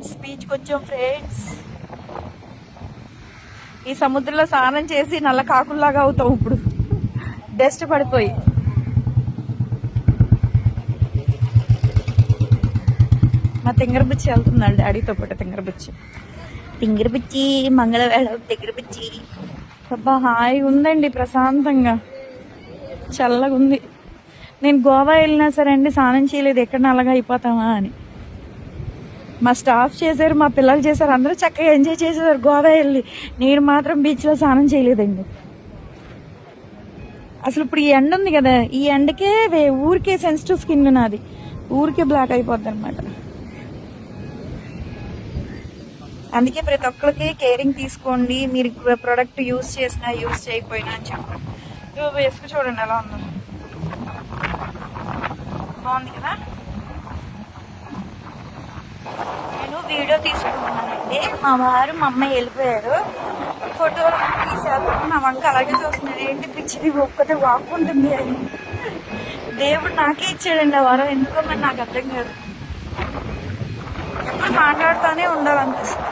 Friends బీచ్కి వచ్చాం friends. ఈ సముద్రంలో స్నానం చేసి నల్ల కాకుల్లాగా అవుతాం ఇప్పుడు. డస్ట్ పడిపోయి. మా తింగరబుచ్చి వెళ్తున్నాడు డాడీతో పాటు తింగరబుచ్చి. తింగరబుచ్చి మంగళవేళ తింగరబుచ్చి. అబ్బా హాయి ఉందండి ప్రశాంతంగా. చల్లగా ఉంది. నేను గోవా వెళ్ళినా సరే అండి స్నానం చేయలేదు. ఎక్కడ నల్లగా అయిపోతామా అని. మా స్టాఫ్ చేశారు మా పిల్లలు చేశారు అందరూ చక్కగా ఎంజాయ్ చేసేసారు. గోవా వెళ్ళి నేను మాత్రం బీచ్లో స్నానం చేయలేదండి. అసలు ఇప్పుడు ఈ ఎండ ఉంది కదా ఈ ఎండకే ఊరికే సెన్సిటివ్ స్కిన్ నాది. ఊరికే బ్లాక్ అయిపోద్ది అనమాట అందుకే ప్రతి ఒక్కరికి కేరింగ్ తీసుకోండి మీరు ప్రోడక్ట్ యూస్ చేసినా యూస్ చేయకపోయినా అని చెప్పండి. వేసుకు చూడండి ఎలా ఉందో. బాగుంది కదా నేను వీడియో తీసుకుంటున్నానండి. మా వారు మా అమ్మాయి వెళ్ళిపోయారు. ఫోటో తీసారు మా వంక అలాగే చూస్తున్నారు ఏంటి పిచ్చిది? ఒక్కటి వాక్కుంటుంది అని. దేవుడు నాకే ఇచ్చాడండి ఆ వరం. ఎందుకో మరి నాకు అర్థం కాదు. ఎప్పుడు మాట్లాడుతూనే ఉండాలనిపిస్తుంది.